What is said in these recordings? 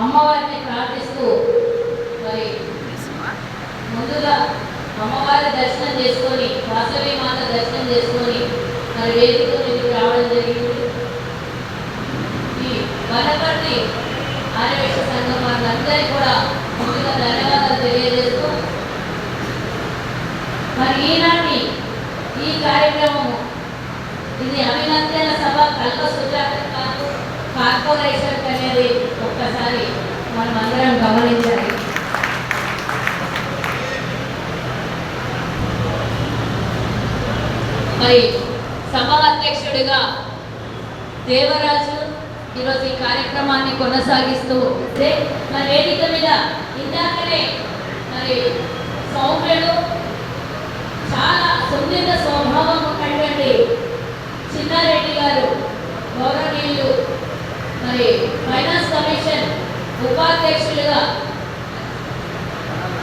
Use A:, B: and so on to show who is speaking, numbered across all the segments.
A: అమ్మవారిని ప్రార్థిస్తూ మరి ముందుగా అమ్మవారి దర్శనం చేసుకొని వాసవి మాత దర్శనం చేసుకొని మరి వేదిక మీదకి రావడం జరిగింది. ఈ వనపర్తి ఆర్యవేశ సంఘం వారందరికీ కూడా ముందుగా ధన్యవాదాలు తెలియజేస్తూ మరి ఈనాటి ఈ కార్యక్రమము ఇది అభినందన సభ కల్ప సుజాత కార్పొరేషన్ అనేది ఒక్కసారి మనం అందరం గమనించాలి. మరి సభ అధ్యక్షుడిగా దేవరాజు ఈరోజు ఈ కార్యక్రమాన్ని కొనసాగిస్తూ మరి వేదిక మీద? ఇందాకనే మరి సౌమ్యుడు చాలా సున్నిత స్వభావం ఉన్నటువంటి చిన్నారెడ్డి గారు గౌరవనీయులు మరి ఫైనాన్స్ కమిషన్ ఉపాధ్యక్షులుగా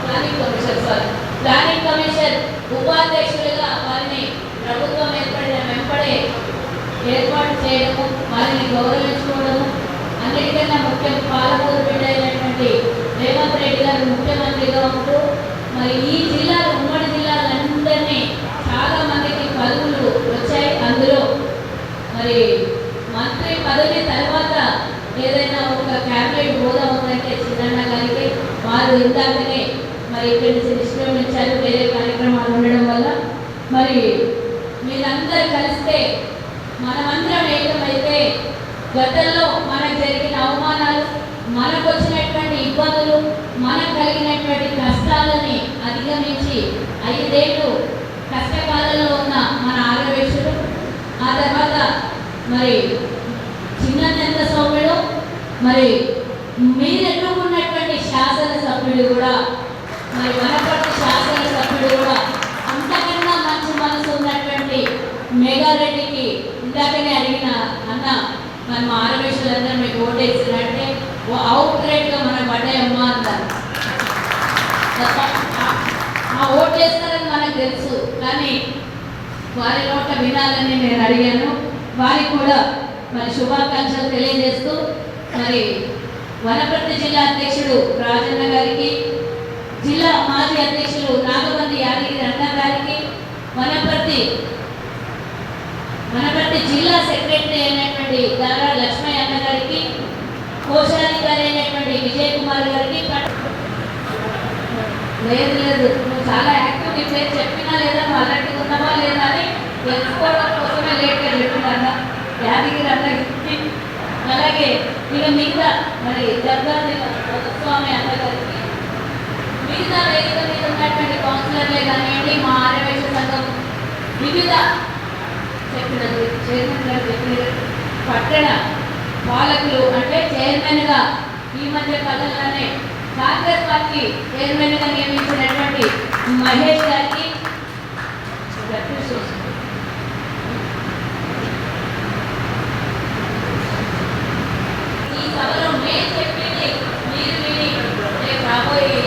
A: planning commission sorry planning commission ఉపాధ్యక్షులుగా వారిని ప్రభుత్వం ఏర్పడిన వెంబడే ఏర్పాటు చేయడము వారిని గౌరవించుకోవడము అన్నిటికన్నా ముఖ్యం పాలకూరు బిడ్డ అయినటువంటి రేవంత్ రెడ్డి గారు ముఖ్యమంత్రిగా ఉంటూ మరి ఈ జిల్లాలో పదవి తర్వాత ఏదైనా ఒక క్యాబినెట్ హోదా ఉందంటే చిన్న గారికి వారు ఇందాకనే మరి ఇక్కడి నుంచి నిష్క్రమించారు వేరే కార్యక్రమాలు ఉండడం వల్ల. మరి మీరందరూ కలిస్తే మనమందరం ఏకమైతే గతంలో మనకు జరిగిన అవమానాలు మనకు వచ్చినటువంటి ఇబ్బందులు మనకు కలిగినటువంటి కష్టాలని అధిగమించి ఐదేళ్ళు కష్టకాలంలో ఉన్న మన ఆరవేశులు ఆ తర్వాత మరి మరి మీరు ఎన్నుకున్నటువంటి శాసనసభ్యుడు కూడా మరి వనపర్తి శాసనసభ్యుడు కూడా అంతకన్నా మంచి మనసు ఉన్నటువంటి మేఘారెడ్డికి ఇందాకనే అడిగిన అన్న మరి మా ఆరవేశులందరూ మీకు ఓటేసినట్టే అవుట్ రేట్గా మనం పడ్డాయమ్మా అన్నారు. ఆ ఓటేస్తారని మనకు తెలుసు కానీ వారి నోట వినాలని నేను అడిగాను. వారికి కూడా మరి శుభాకాంక్షలు తెలియజేస్తూ మరి వనపర్తి జిల్లా అధ్యక్షుడు రాజన్న గారికి జిల్లా మాజీ అధ్యక్షులు నాగబంది యాదగిరి అన్న గారికి వనపర్తి వనపర్తి జిల్లా సెక్రటరీ అయినటువంటి దారా లక్ష్మయ్య అన్న గారికి కోశాధికారి అయినటువంటి విజయ్ కుమార్ గారికి లేదు లేదు నువ్వు చాలా యాక్టివ్ నీ పేరు చెప్పినా లేదా నువ్వు అలర్ట్గా ఉన్నావా లేదా అని తెలుసుకోవడం కోసమే లేట్గా చెప్పిందన్న యాదగిరి అన్నకి అలాగే ఇక మిగతా మరి జగ్గాది స్వామి అన్నగారికి మిగతా వేదిక మీద ఉన్నటువంటి కౌన్సిలర్లే కానివ్వండి మా ఆర్యవేశ సంఘం వివిధ చెప్పినది చైర్మన్ గారు చెప్పిన పట్టణ పాలకులు అంటే చైర్మన్గా ఈ మధ్య కాలంలోనే కాంగ్రెస్ పార్టీ చైర్మన్గా నియమించినటువంటి మహేష్ గారికి రాబోయే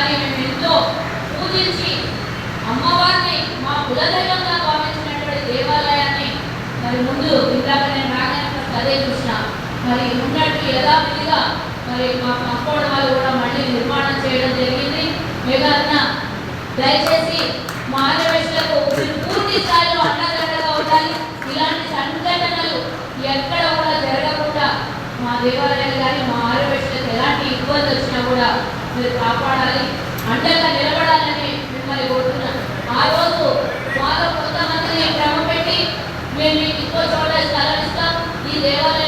A: కానీ అమ్మవారిని మా కులదైవంగా భావించినటువంటి దేవాలయాన్ని మరి ముందు ఇందాక నేను రాగానే అదే చూసిన మరి ఉన్నట్టు యథావిధిగా మరి మా కాంపౌండ్ వాళ్ళు కూడా మళ్ళీ నిర్మాణం చేయడం జరిగింది. మేఘాన్న దయచేసి మా ఆంధ్రప్రదేశ్లకు పూర్తి స్థాయిలో అన్నదండగా ఉండాలి. ఇలాంటి సంఘటనలు ఎక్కడ కూడా జరగకుండా మా దేవాలయాలు కానీ మా ఆంధ్రప్రదేశ్లకు ఎలాంటి ఇబ్బంది వచ్చినా కూడా మీరు కాపాడాలి అండగా నిలబడాలని మిమ్మల్ని కోరుతున్నాను. ఆ రోజు మాతో కొంతమందిని క్రమ పెట్టి మేము మీకు ఇంకో చోట స్థలం ఇస్తాం. ఈ దేవాలయం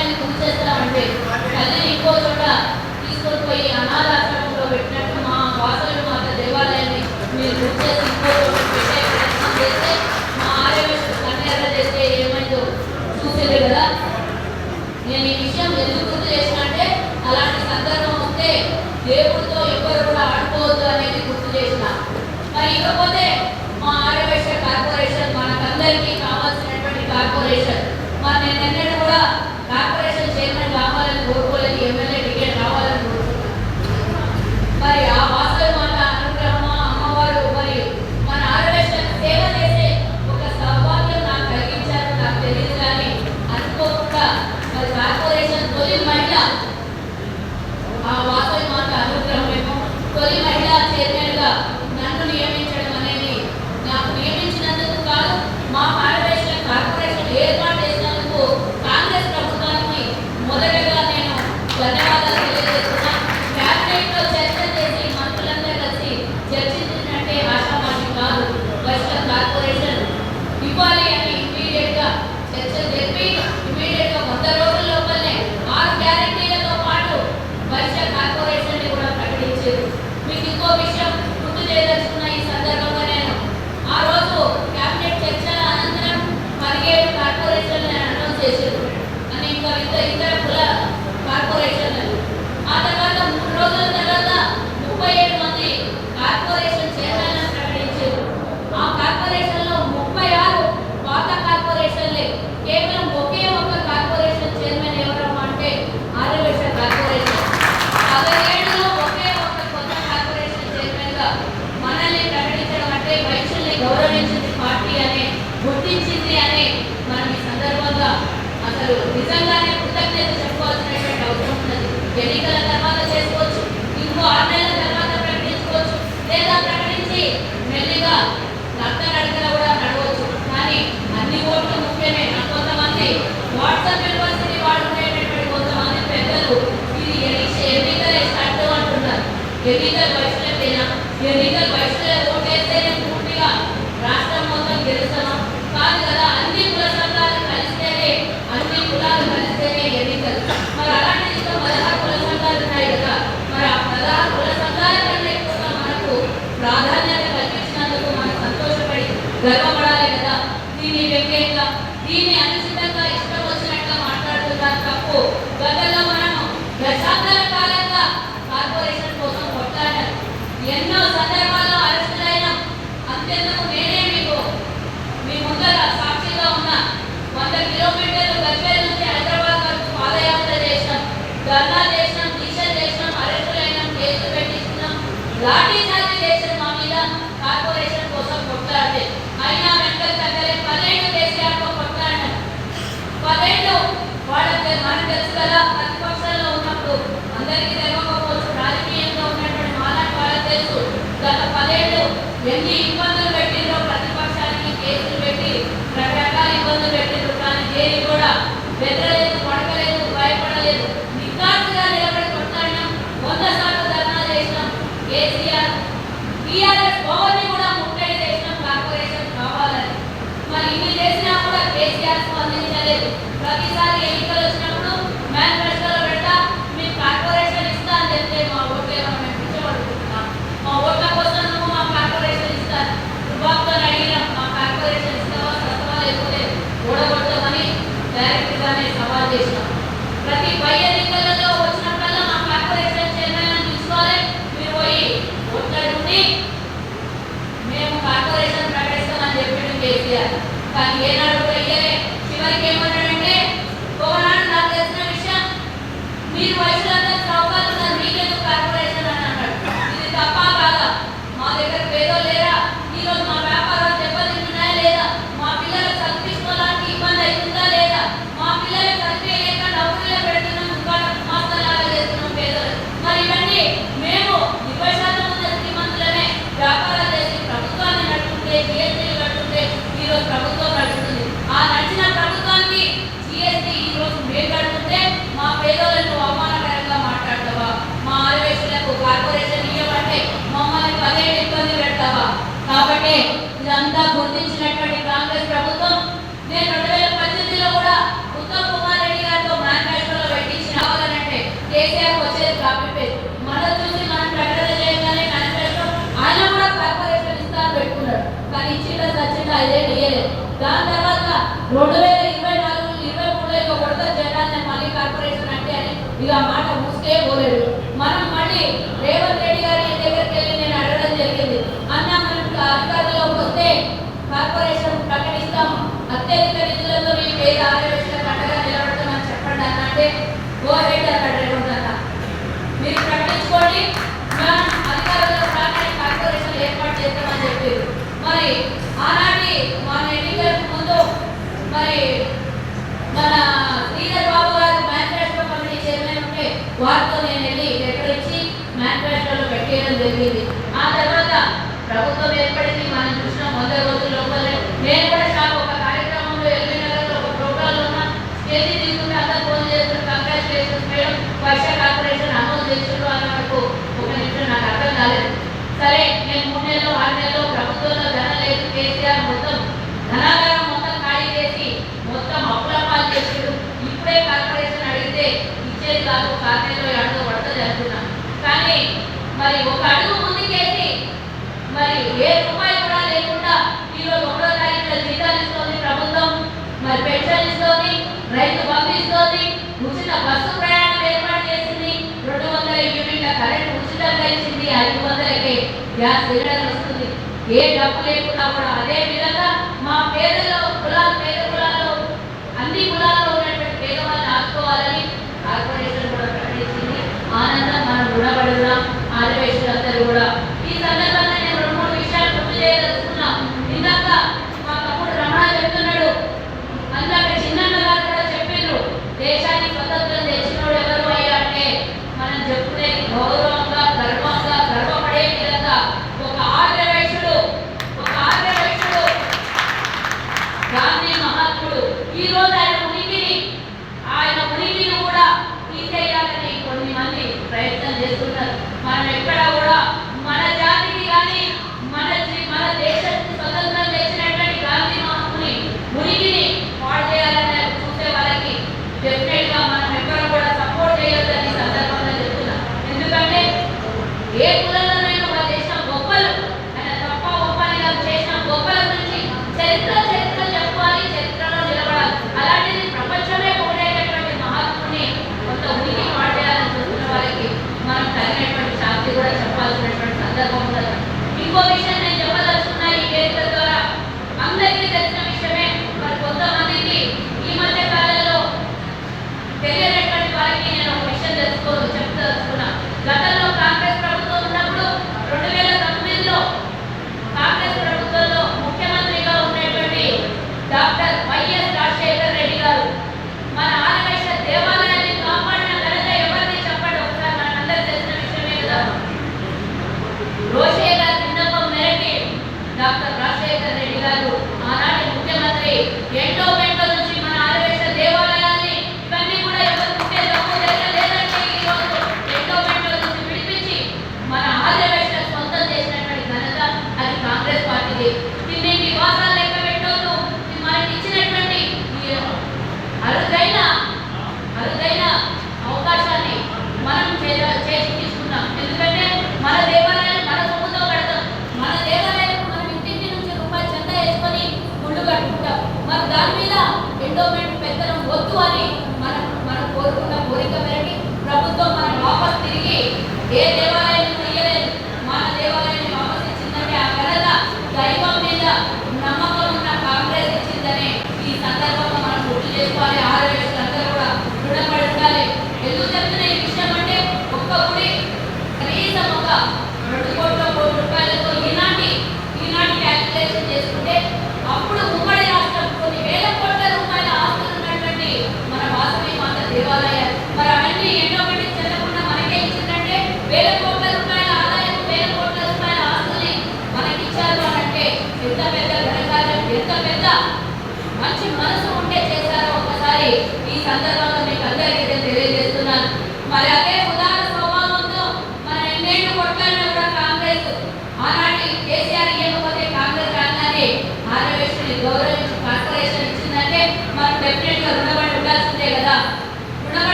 A: మరి కార్పొరేషన్ తొలి మహిళ ఆ வெளியில కేసీఆర్ రైతు బంధు ఇస్తోంది ఉచిత బస్సు ప్రయాణం ఏర్పాటు చేసింది. రెండు వందల యూనిట్ల కరెంట్ ఉచితంగా ఇచ్చింది. ఐదు వందలకే గ్యాస్ సిలిండర్ వస్తుంది. ఏ డబ్బు లేకుండా కూడా అదే విధంగా ఈరోజు ఆయన ఉనికిని ఆయన ఉనికిని కూడా తీసేయాలని కొన్ని మంది ప్రయత్నం చేస్తున్నారు.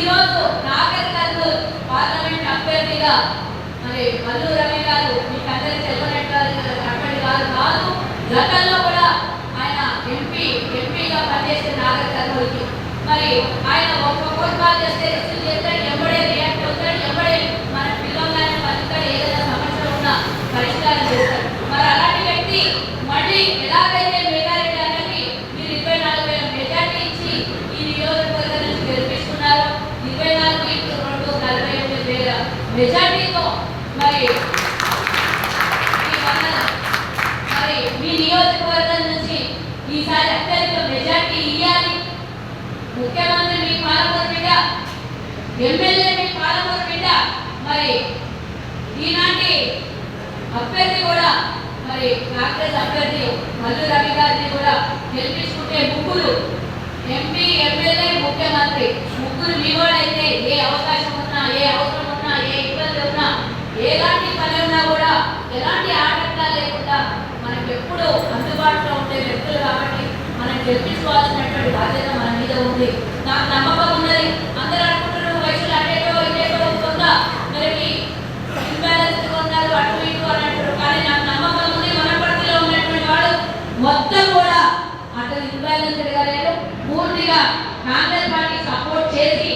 A: ఈరోజు నాగర్ కర్నూలు పార్లమెంట్ అభ్యర్థిగా మరి మల్లు రవి గారు మీకు అందరికీ తెలియనటువంటి గారు కాదు గతంలో కూడా ఆయన ఎంపీ ఎంపీగా పనిచేసిన నాగర్ కర్నూలుకి మరి ఆయన ఒక్క ఫోన్ కాల్ చేస్తే రిసీవ్ చేస్తాడు ఎవడే రియాక్ట్ అవుతాడు ఎవడే మన పిల్లగానే పలుకుతాడు ఏదైనా సమస్య ఉన్నా పరిష్కారం చేస్తాడు. మరి అలాంటి వ్యక్తి మళ్ళీ ఎలాగైతే మేఘారెడ్డి అనేది మీరు ఇరవై నాలుగు వేల మెజార్టీ ఇచ్చి ఈ నియోజకవర్గం నుంచి గెలిపిస్తున్నారు ఇరవై నాలుగు ఇంటూ రెండు నలభై ఎనిమిది వేల మెజార్టీతో మరి మరి మీ నియోజకవర్గం నుంచి ఈసారి అత్యధిక మెజార్టీ ఇవ్వాలి ముఖ్యమంత్రి మీ పాలమూరు బిడ్డ ఎమ్మెల్యే మీ పాలమూరు బిడ్డ మరి ఈనాటి అభ్యర్థి కూడా మరి కాంగ్రెస్ అభ్యర్థి మల్లు రవి గారిని కూడా గెలిపించుకుంటే ముగ్గురు ఎంపీ ఎమ్మెల్యే ముఖ్యమంత్రి ముగ్గురు మీ అయితే ఏ అవకాశం ఉన్నా ఏ అవసరం ఉన్నా ఏ ఇబ్బంది ఉన్నా ఎలాంటి పని ఉన్నా కూడా ఎలాంటి ఆటంకాలు లేకుండా మనకు ఎప్పుడు అందుబాటులో ఉండే వ్యక్తులు కాబట్టి మనం గెలిపించుకోవాల్సినటువంటి బాధ్యత మన మీద ఉంది. నాకు నమ్మకం ఉన్నది. అందరూ అనుకుంటున్నారు వయసులు అటేటో ఇటేటో కొంత మనకి ఇంబ్యాలెన్స్ ఉన్నారు అటు ఇటు అని అంటారు కానీ నాకు నమ్మకం ఉంది. మన పరిధిలో ఉన్నటువంటి వాడు మొత్తం కూడా అటు ఇంబ్యాలెన్స్డ్గా లేదు పూర్తిగా కాంగ్రెస్ పార్టీ సపోర్ట్ చేసి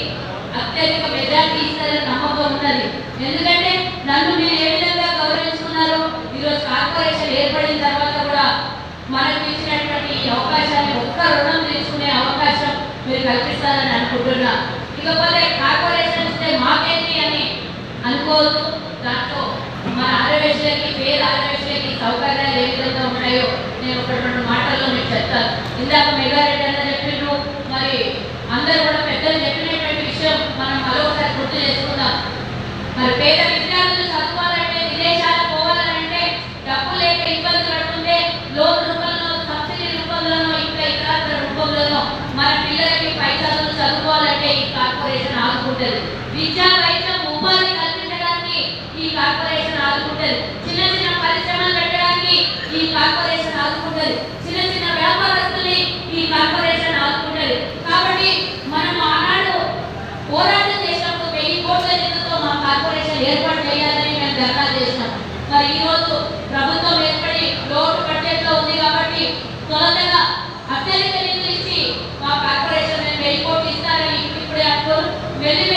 A: అత్యధిక మెజార్టీ ఇస్తారని నమ్మకం ఉన్నది. ఎందుకంటే నన్ను మీరు ఏ విధంగా గౌరవించుకున్నారు ఈరోజు కార్పొరేషన్ ఏర్పడిన తర్వాత కూడా మనకు ఇచ్చినటువంటి ఈ అవకాశాన్ని ఒక్క రుణం తీసుకునే అవకాశం మీరు కల్పిస్తారని అనుకుంటున్నా. ఇకపోతే కార్పొరేషన్ ఇస్తే మాకేంటి అని అనుకోవద్దు. దాంట్లో మన ఆరవేశలకి పేద ఆరవేశలకి సౌకర్యాలు ఏ విధంగా ఉన్నాయో నేను ఒక రెండు మాటల్లో మీకు చెప్తాను. ఇందాక మెగారెడ్డి అన్న చెప్పిండ్రు. మరి అందరూ కూడా పెద్దలు చెప్పినటువంటి విషయం మనం మరొకసారి வெளியில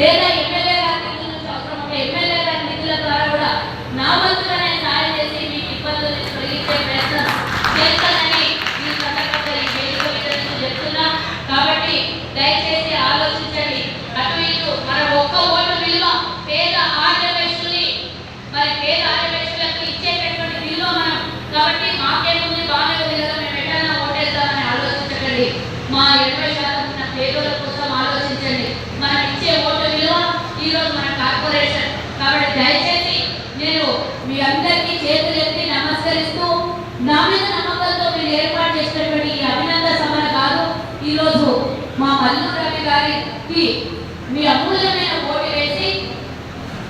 A: ಬೇರೆ ఈరోజు మా మల్లు రవి గారికి మీ అమూల్యమైన ఓటు వేసి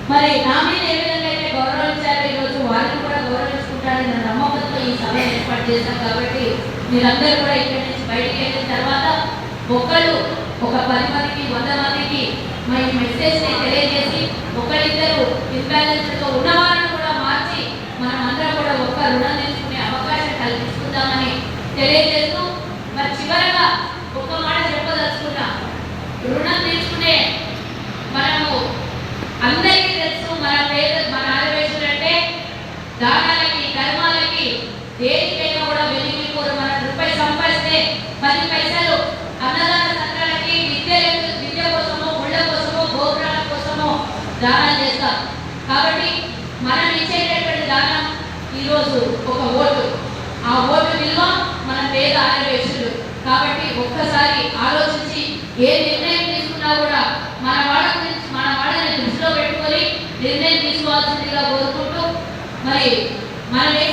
A: మరి నా మీద ఏ విధంగా అయితే గౌరవించారో ఈరోజు వారిని కూడా గౌరవించుకుంటారని నా నమ్మకంతో ఈ సభ ఏర్పాటు చేశాం కాబట్టి మీరందరూ కూడా ఇక్కడి నుంచి బయటికి వెళ్ళిన తర్వాత ఒకళ్ళు ఒక పది మందికి వంద మందికి మా ఈ మెసేజ్ని తెలియజేసి ఒకరిద్దరు ఇంబ్యాలెన్స్తో ఉన్న కూడా మార్చి మనం అందరం కూడా ఒక్క రుణం తీసుకునే అవకాశం కల్పించుకుందామని తెలియజేస్తూ దానాలకి ధర్మాలకి దేనికైనా కూడా వెలుగులు కోరు రూపాయి సంపాదిస్తే పది పైసలు అన్నదాన సంఘాలకి విద్య విద్య కోసమో గుళ్ళ కోసమో గోపురాల కోసమో దానం చేస్తాం. కాబట్టి మనం ఇచ్చేటటువంటి దానం ఈరోజు ఒక ఓటు. ఆ ఓటు విలువ మన పేద ఆరవేసుడు కాబట్టి ఒక్కసారి ఆలోచించి ఏ నిర్ణయం తీసుకున్నా కూడా Amén.